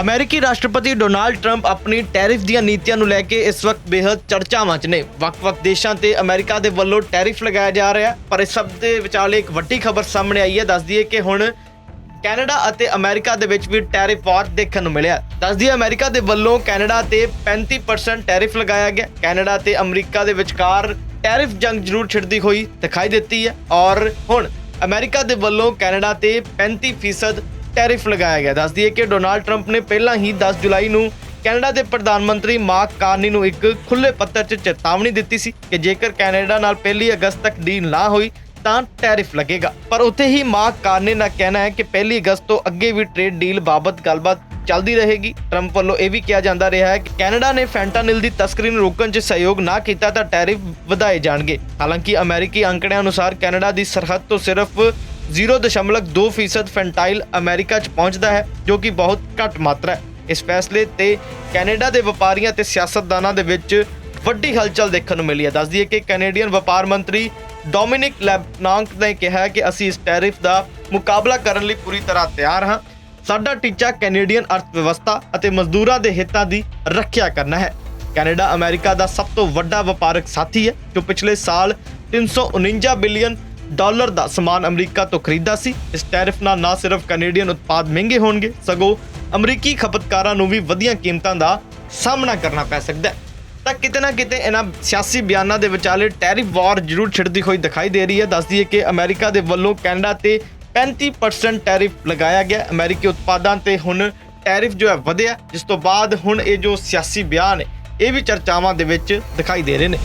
ਅਮਰੀਕੀ ਰਾਸ਼ਟਰਪਤੀ Donald Trump ਆਪਣੀ ਟੈਰਿਫ ਦੀਆਂ ਨੀਤੀਆਂ ਨੂੰ ਲੈ ਕੇ ਇਸ ਵਕਤ ਬੇहद ਚਰਚਾਵਾਂ 'ਚ ਨੇ। ਵੱਖ-ਵੱਖ ਦੇਸ਼ਾਂ ਤੇ ਅਮਰੀਕਾ ਦੇ ਵੱਲੋਂ ਟੈਰਿਫ ਲਗਾਇਆ ਜਾ ਰਿਹਾ ਪਰ ਇਸ ਸਭ ਦੇ ਵਿਚਾਲੇ ਇੱਕ ਵੱਡੀ ਖਬਰ ਸਾਹਮਣੇ ਆਈ ਹੈ, ਦੱਸਦੀ ਹੈ ਕਿ ਹੁਣ ਕੈਨੇਡਾ ਅਤੇ ਅਮਰੀਕਾ ਦੇ ਵਿੱਚ ਵੀ ਟੈਰਿਫ ਵਾਰ ਦੇਖਣ ਨੂੰ ਮਿਲਿਆ ਦੱਸਦੀ ਹੈ ਅਮਰੀਕਾ ਦੇ ਵੱਲੋਂ ਕੈਨੇਡਾ ਤੇ 35% ਟੈਰਿਫ ਲਗਾਇਆ ਗਿਆ। ਕੈਨੇਡਾ ਤੇ ਅਮਰੀਕਾ ਦੇ ਵਿਚਕਾਰ ਟੈਰਿਫ ਜੰਗ ਜ਼ਰੂਰ ਛਿੜਦੀ ਹੋਈ ਦਿਖਾਈ ਦਿੱਤੀ ਹੈ ਔਰ ਹੁਣ ਅਮਰੀਕਾ ਦੇ ਵੱਲੋਂ ਕੈਨੇਡਾ ਤੇ 35% ਟੈਰਿਫ ਲਗਾਇਆ ਗਿਆ। ਦੱਸਦੀ ਹੈ ਕਿ ਡੋਨਾਲਡ ਟਰੰਪ ਨੇ ਪਹਿਲਾਂ ਹੀ 10 ਜੁਲਾਈ ਨੂੰ ਕੈਨੇਡਾ ਦੇ ਪ੍ਰਧਾਨ ਮੰਤਰੀ ਮਾਰਕ ਕਾਰਨੀ ਨੂੰ ਇੱਕ ਖੁੱਲੇ ਪੱਤਰ 'ਚ ਚੇਤਾਵਨੀ ਦਿੱਤੀ ਸੀ ਕਿ ਜੇਕਰ ਕੈਨੇਡਾ ਨਾਲ 1 ਅਗਸਤ ਤੱਕ ਡੀਲ ਨਾ ਹੋਈ, ਤਾਂ ਟੈਰਿਫ ਲੱਗੇਗਾ। ਪਰ ਉੱਥੇ ਹੀ ਮਾਰਕ ਕਾਰਨੇ ਦਾ ਕਹਿਣਾ ਹੈ ਕਿ 1 ਅਗਸਤ ਤੋਂ ਅੱਗੇ ਵੀ ਟ੍ਰੇਡ ਡੀਲ ਬਾਬਤ ਗੱਲਬਾਤ ਚੱਲਦੀ ਰਹੇਗੀ। ਟਰੰਪ ਵੱਲੋਂ ਇਹ ਵੀ ਕਿਹਾ ਜਾਂਦਾ ਰਿਹਾ ਹੈ ਕਿ ਕੈਨੇਡਾ ਨੇ ਫੈਂਟਾਨਿਲ ਦੀ ਤਸਕਰੀ ਨੂੰ ਰੋਕਣ 'ਚ ਸਹਿਯੋਗ ਨਾ ਕੀਤਾ ਤਾਂ ਟੈਰਿਫ ਵਧਾਏ ਜਾਣਗੇ। ਹਾਲਾਂਕਿ ਅਮਰੀਕੀ ਅੰਕੜਿਆਂ ਅਨੁਸਾਰ ਕੈਨੇਡਾ ਦੀ ਸਰਹੱਦ ਤੋਂ ਸਿਰਫ 0.2% ਫੈਂਟਾਈਲ ਅਮਰੀਕਾ 'ਚ ਪਹੁੰਚਦਾ ਹੈ, ਜੋ ਕਿ ਬਹੁਤ ਘੱਟ ਮਾਤਰਾ ਹੈ। ਇਸ ਫੈਸਲੇ ਤੇ ਕੈਨੇਡਾ ਦੇ ਵਪਾਰੀਆਂ ਤੇ ਸਿਆਸਤਦਾਨਾਂ ਦੇ ਵਿੱਚ ਵੱਡੀ ਹਲਚਲ ਦੇਖਣ ਨੂੰ ਮਿਲੀ ਹੈ। ਦੱਸਦੀ ਹੈ ਕਿ ਕੈਨੇਡੀਅਨ ਵਪਾਰ ਮੰਤਰੀ ਡੋਮਿਨਿਕ ਲੈਬਨਾਂਕ ਨੇ ਕਿਹਾ ਕਿ ਅਸੀਂ ਇਸ ਟੈਰਿਫ ਦਾ ਮੁਕਾਬਲਾ ਕਰਨ ਲਈ ਪੂਰੀ ਤਰ੍ਹਾਂ ਤਿਆਰ ਹਾਂ। ਸਾਡਾ ਟੀਚਾ ਕੈਨੇਡੀਅਨ ਅਰਥ ਵਿਵਸਥਾ ਅਤੇ ਮਜ਼ਦੂਰਾਂ ਦੇ ਹਿੱਤਾਂ ਦੀ ਰੱਖਿਆ ਕਰਨਾ ਹੈ। ਕੈਨੇਡਾ ਅਮਰੀਕਾ ਦਾ ਸਭ ਤੋਂ ਵੱਡਾ ਵਪਾਰਕ ਸਾਥੀ ਹੈ, ਜੋ ਪਿਛਲੇ ਸਾਲ 349 ਬਿਲੀਅਨ ਡਾਲਰ ਦਾ ਸਮਾਨ ਅਮਰੀਕਾ ਤੋਂ ਖਰੀਦਾ ਸੀ। ਇਸ ਟੈਰਿਫ ਨਾਲ ਨਾ ਸਿਰਫ ਕੈਨੇਡੀਅਨ ਉਤਪਾਦ ਮਹਿੰਗੇ ਹੋਣਗੇ, ਸਗੋਂ ਅਮਰੀਕੀ ਖਪਤਕਾਰਾਂ ਨੂੰ ਵੀ ਵਧੀਆਂ ਕੀਮਤਾਂ ਦਾ ਸਾਹਮਣਾ ਕਰਨਾ ਪੈ ਸਕਦਾ ਹੈ। ਤਾਂ ਕਿਤੇ ਨਾ ਕਿਤੇ ਇਹਨਾਂ ਸਿਆਸੀ ਬਿਆਨਾਂ ਦੇ ਵਿਚਾਲੇ ਟੈਰਿਫ ਵਾਰ ਜ਼ਰੂਰ ਛਿੜਦੀ ਹੋਈ ਦਿਖਾਈ ਦੇ ਰਹੀ ਹੈ। ਦੱਸਦੀ ਹੈ ਕਿ ਅਮਰੀਕਾ ਦੇ ਵੱਲੋਂ ਕੈਨੇਡਾ ਤੇ 35% ਟੈਰਿਫ ਲਗਾਇਆ ਗਿਆ। ਅਮਰੀਕੀ ਉਤਪਾਦਾਂ ਤੇ ਹੁਣ ਟੈਰਿਫ ਜੋ ਹੈ ਵਧਿਆ, ਜਿਸ ਤੋਂ ਬਾਅਦ ਹੁਣ ਇਹ ਜੋ ਸਿਆਸੀ ਬਿਆਨ ਇਹ ਵੀ ਚਰਚਾਵਾਂ ਦੇ ਵਿੱਚ ਦਿਖਾਈ ਦੇ ਰਹੇ ਨੇ।